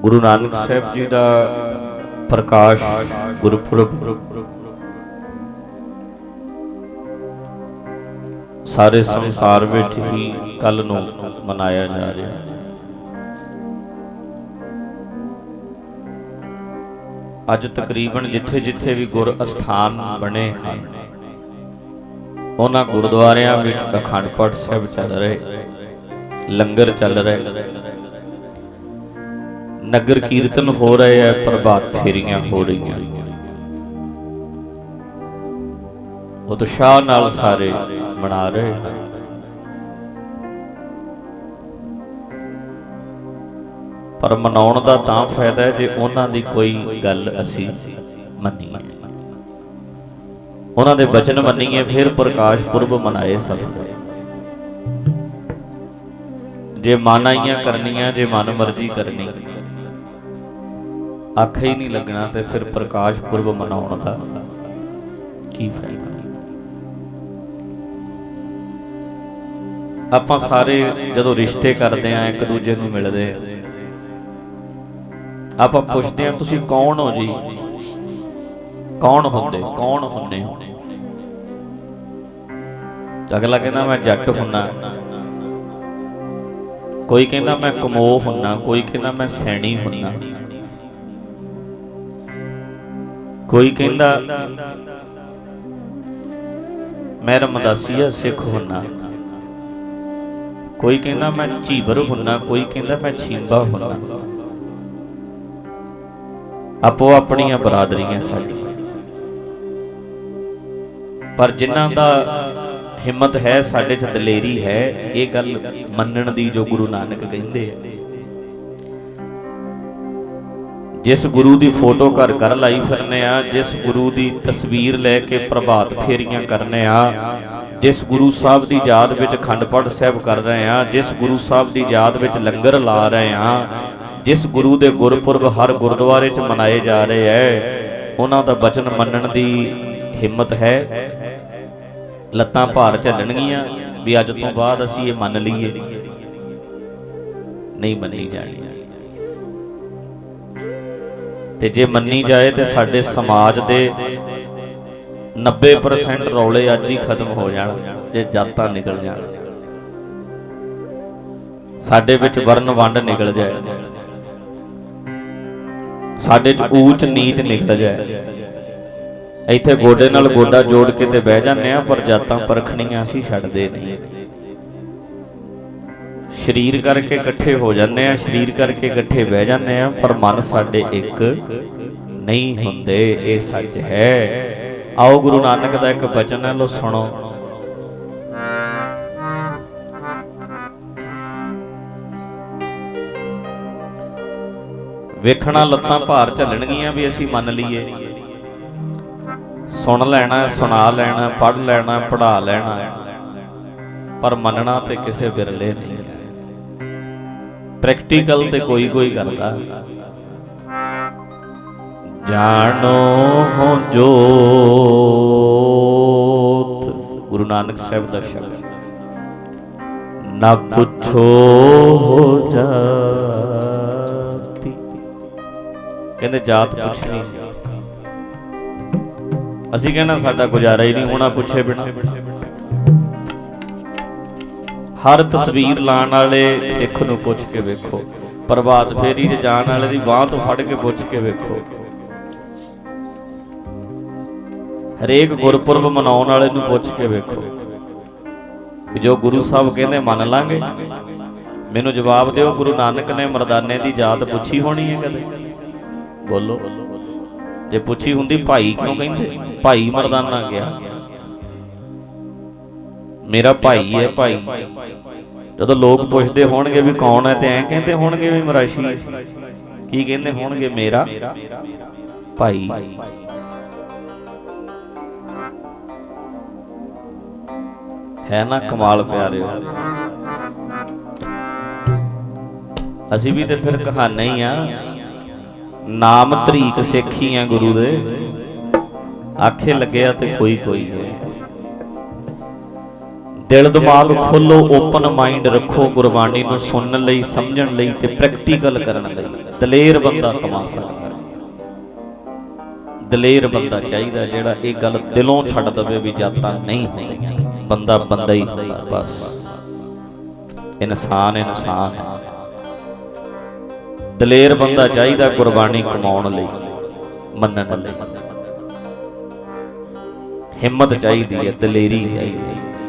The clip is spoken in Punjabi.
ਗੁਰੂ ਨਾਨਕ ਸਾਹਿਬ ਜੀ ਦਾ ਪ੍ਰਕਾਸ਼ ਗੁਰਪੁਰਬ। ਸਾਰੇ ਸੰਸਾਰ ਵਿੱਚ ਹੀ ਕੱਲ ਨੂੰ ਮਨਾਇਆ ਜਾ ਰਿਹਾ ਹੈ। ਅੱਜ ਤਕਰੀਬਨ ਜਿੱਥੇ-ਜਿੱਥੇ ਵੀ ਗੁਰ ਅਸਥਾਨ ਬਣੇ ਹਨ, ਉਹਨਾਂ ਗੁਰਦੁਆਰਿਆਂ ਵਿੱਚ ਅਖੰਡ ਪਾਠ ਸਾਹਿਬ ਚੱਲ ਰਹੇ, ਲੰਗਰ ਚੱਲ ਰਹੇ ਨਗਰ ਕੀਰਤਨ ਹੋ ਰਹੇ ਹੈ ਪ੍ਰਭਾਤ ਫੇਰੀਆਂ ਹੋ ਰਹੀਆਂ। ਉਤਸ਼ਾਹ ਨਾਲ ਸਾਰੇ ਮਨਾ ਰਹੇ ਹਨ। ਪਰ ਮਨਾਉਣ ਦਾ ਤਾਂ ਫਾਇਦਾ ਹੈ ਜੇ ਉਹਨਾਂ ਦੀ ਕੋਈ ਗੱਲ ਅਸੀਂ ਮੰਨੀਏ। ਉਹਨਾਂ ਦੇ ਬਚਨ ਮੰਨੀਏ, ਫਿਰ ਪ੍ਰਕਾਸ਼ ਪੁਰਬ ਮਨਾਏ ਸਫਲ ਜੇ ਮਨ ਆਈਆਂ ਕਰਨੀਆਂ, ਜੇ ਮਨ ਮਰਜ਼ੀ ਕਰਨੀ। ਅੱਖ ਹੀ ਨਹੀਂ ਲੱਗਣਾ ਤੇ ਫਿਰ ਪ੍ਰਕਾਸ਼ ਪੁਰਬ ਮਨਾਉਣ ਦਾ ਕੀ ਫਾਇਦਾ? ਆਪਾਂ ਸਾਰੇ ਜਦੋਂ ਰਿਸ਼ਤੇ ਕਰਦੇ ਆਂ ਇੱਕ ਦੂਜੇ ਨੂੰ ਮਿਲਦੇ ਆਂ ਆਪਾਂ ਪੁੱਛਦੇ ਆਂ ਤੁਸੀਂ ਕੌਣ ਹੋ ਜੀ? ਕੌਣ ਹੁੰਦੇ? ਕੌਣ ਹੁੰਨੇ ਹੋ? ਅਗਲਾ ਕਹਿੰਦਾ, ਮੈਂ ਜੱਟ ਹੁੰਨਾ। ਕੋਈ ਕਹਿੰਦਾ, ਮੈਂ ਕਮੋ ਹੁੰਨਾ। ਕੋਈ ਕਹਿੰਦਾ, ਮੈਂ ਸੈਣੀ ਹੁੰਨਾ ਕੋਈ ਕਹਿੰਦਾ, ਮੈਂ ਰਮਦਾਸੀਆ ਸਿੱਖ ਹੁੰਨਾ। ਕੋਈ ਕਹਿੰਦਾ, ਮੈਂ ਝੀਬਰ ਹੁੰਨਾ। ਕੋਈ ਕਹਿੰਦਾ, ਮੈਂ ਛੀਂਬਾ ਹੁੰਨਾ। ਆਪੋ ਆਪਣੀਆਂ ਬਰਾਦਰੀਆਂ ਸਾਡੀਆਂ। ਪਰ ਜਿਨ੍ਹਾਂ ਦਾ ਹਿੰਮਤ ਹੈ, ਸਾਡੇ 'ਚ ਦਲੇਰੀ ਹੈ, ਇਹ ਗੱਲ ਮੰਨਣ ਦੀ ਜੋ ਗੁਰੂ ਨਾਨਕ ਕਹਿੰਦੇ ਆ। ਜਿਸ ਗੁਰੂ ਦੀ ਫੋਟੋ ਘਰ ਘਰ ਲਾਈ ਫਿਰਨੇ ਆ, ਜਿਸ ਗੁਰੂ ਦੀ ਤਸਵੀਰ ਲੈ ਕੇ ਪ੍ਰਭਾਤ ਫੇਰੀਆਂ ਕਰਨੇ ਆ, ਜਿਸ ਗੁਰੂ ਸਾਹਿਬ ਦੀ ਯਾਦ ਵਿੱਚ ਖੰਡ ਪਾਠ ਸਾਹਿਬ ਕਰ ਰਹੇ ਆ, ਜਿਸ ਗੁਰੂ ਸਾਹਿਬ ਦੀ ਯਾਦ ਵਿੱਚ ਲੰਗਰ ਲਾ ਰਹੇ ਆ, ਜਿਸ ਗੁਰੂ ਦੇ ਗੁਰਪੁਰਬ ਹਰ ਗੁਰਦੁਆਰੇ 'ਚ ਮਨਾਏ ਜਾ ਰਹੇ ਐ, ਉਹਨਾਂ ਦਾ ਬਚਨ ਮੰਨਣ ਦੀ ਹਿੰਮਤ ਹੈ। ਲੱਤਾਂ ਭਾਰ ਝੱਲਣਗੀਆਂ ਵੀ ਅੱਜ ਤੋਂ ਬਾਅਦ ਅਸੀਂ ਇਹ ਮੰਨ ਲਈਏ। ਨਹੀਂ ਮੰਨੀ ਜਾਣੀ। ਤੇ ਜੇ ਮੰਨੀ ਜਾਏ ਤੇ ਸਾਡੇ ਸਮਾਜ ਦੇ 90% ਰੌਲੇ ਅੱਜ ਹੀ ਖਤਮ ਹੋ ਜਾਣ, ਜੇ ਜਾਤਾਂ ਨਿਕਲ ਜਾਣ। ਸਾਡੇ ਵਿੱਚ ਵਰਨ ਵੰਡ ਨਿਕਲ ਜਾਏ। ਸਾਡੇ ਚ ਊਚ ਨੀਚ ਨਿਕਲ ਜਾਏ। ਇੱਥੇ ਗੋਡੇ ਨਾਲ ਗੋਡਾ ਜੋੜ ਕੇ ਤੇ ਬਹਿ ਜਾਂਦੇ ਆ, ਪਰ ਜਾਤਾਂ ਪਰਖਣੀਆਂ ਅਸੀਂ ਛੱਡਦੇ ਨਹੀਂ। ਸਰੀਰ ਕਰਕੇ ਇਕੱਠੇ ਹੋ ਜਾਂਦੇ ਆ, ਸਰੀਰ ਕਰਕੇ ਇਕੱਠੇ ਬਹਿ ਜਾਂਦੇ ਆ, ਪਰ ਮਨ ਸਾਡੇ ਇੱਕ ਨਹੀਂ ਹੁੰਦੇ, ਇਹ ਸੱਚ ਹੈ। ਆਓ ਗੁਰੂ ਨਾਨਕ ਦਾ ਇੱਕ ਬਚਨ ਹੈ ਲੋ ਸੁਣੋ। ਵੇਖਣਾ ਲੱਤਾਂ ਭਾਰ ਝੱਲਣਗੀਆਂ ਵੀ ਅਸੀਂ ਮੰਨ ਲਈਏ। ਸੁਣ ਲੈਣਾ, ਸੁਣਾ ਲੈਣਾ, ਪੜ੍ਹ ਲੈਣਾ, ਪੜ੍ਹਾ ਲੈਣਾ, ਪਰ ਮੰਨਣਾ ਤੇ ਕਿਸੇ ਵਿਰਲੇ ਨਹੀਂ। ਪ੍ਰੈਕਟੀਕਲ ਤੇ ਕੋਈ ਕੋਈ ਕਰਦਾ। ਜਾਣੋ ਹੋ ਜੋਤ, ਗੁਰੂ ਨਾਨਕ ਸਾਹਿਬ ਦਾ ਸ਼ਬਦ। ਨਾ ਪੁੱਛੋ ਹੋ ਜਾਤੀ। ਕਹਿੰਦੇ ਜਾਤ ਪੁੱਛਣੀ। ਅਸੀਂ ਕਹਿੰਦਾ ਸਾਡਾ ਗੁਜ਼ਾਰਾ ਹੀ ਨਹੀਂ ਹੋਣਾ ਪੁੱਛੇ ਬਿਨਾ। ਹਰ ਤਸਵੀਰ ਲਾਣ ਵਾਲੇ ਸਿੱਖ ਨੂੰ ਪੁੱਛ ਕੇ ਵੇਖੋ। ਪ੍ਰਭਾਤ ਫੇਰੀ 'ਚ ਜਾਣ ਵਾਲੇ ਦੀ ਬਾਹ ਤੋਂ ਫੜ ਕੇ ਪੁੱਛ ਕੇ ਵੇਖੋ। ਹਰੇਕ ਗੁਰਪੁਰਬ ਮਨਾਉਣ ਵਾਲੇ ਨੂੰ ਪੁੱਛ ਕੇ ਵੇਖੋ। ਕਿ ਜੋ ਗੁਰੂ ਸਾਹਿਬ ਕਹਿੰਦੇ, ਮੰਨ ਲਾਂਗੇ? ਮੈਨੂੰ ਜਵਾਬ ਦਿਓ, ਗੁਰੂ ਨਾਨਕ ਨੇ ਮਰਦਾਨੇ ਦੀ ਜਾਤ ਪੁੱਛੀ ਹੋਣੀ ਹੈ ਕਦੇ? ਬੋਲੋ। ਜੇ ਪੁੱਛੀ ਹੁੰਦੀ, ਭਾਈ ਕਿਉਂ ਕਹਿੰਦੇ? ਭਾਈ ਮਰਦਾਨਾ ਗਿਆ। ਮੇਰਾ ਭਾਈ ਹੈ ਭਾਈ। ਜਦੋਂ ਲੋਕ ਪੁੱਛਦੇ ਹੋਣਗੇ ਵੀ ਕੌਣ ਹੈ ਤੇ ਐਂ ਕਹਿੰਦੇ ਹੋਣਗੇ ਵੀ ਮਰਾਸ਼ੀ। ਹੈ। ਕੀ ਕਹਿੰਦੇ ਹੋਣਗੇ? ਮੇਰਾ ਭਾਈ। ਹੈ ਨਾ ਕਮਾਲ ਪਿਆਰਿਓ। ਅਸੀਂ ਵੀ ਤੇ ਫਿਰ ਕਹਾਣੇ ਹੀ ਆ। ਨਾਮ ਧਰੀਕ ਸਿੱਖੀ ਆ ਗੁਰੂ ਦੇ। ਆਖੇ ਲੱਗਿਆ ਤੇ ਕੋਈ ਕੋਈ ਹੈ। ਦਿਲ ਦਿਮਾਗ ਖੋਲੋ ਓਪਨ ਮਾਈਂਡ ਰੱਖੋ, ਗੁਰਬਾਣੀ ਨੂੰ ਸੁਣਨ ਲਈ, ਸਮਝਣ ਲਈ ਤੇ ਪ੍ਰੈਕਟੀਕਲ ਕਰਨ ਲਈ। ਦਲੇਰ ਬੰਦਾ ਕਮਾ ਸਕਦਾ। ਦਲੇਰ ਬੰਦਾ ਚਾਹੀਦਾ ਜਿਹੜਾ ਇਹ ਗੱਲ ਦਿਲੋਂ ਛੱਡ ਦਵੇ ਵੀ ਜਾਤਾਂ ਨਹੀਂ ਹੁੰਦੀਆਂ ਬੰਦਾ ਬੰਦਾ ਹੀ ਹੁੰਦਾ, ਬਸ। ਇਨਸਾਨ ਇਨਸਾਨ ਦਲੇਰ ਬੰਦਾ ਚਾਹੀਦਾ ਗੁਰਬਾਣੀ ਕਮਾਉਣ ਲਈ, ਮੰਨਣ ਲਈ। ਹਿੰਮਤ ਚਾਹੀਦੀ ਹੈ, ਦਲੇਰੀ ਚਾਹੀਦੀ ਹੈ।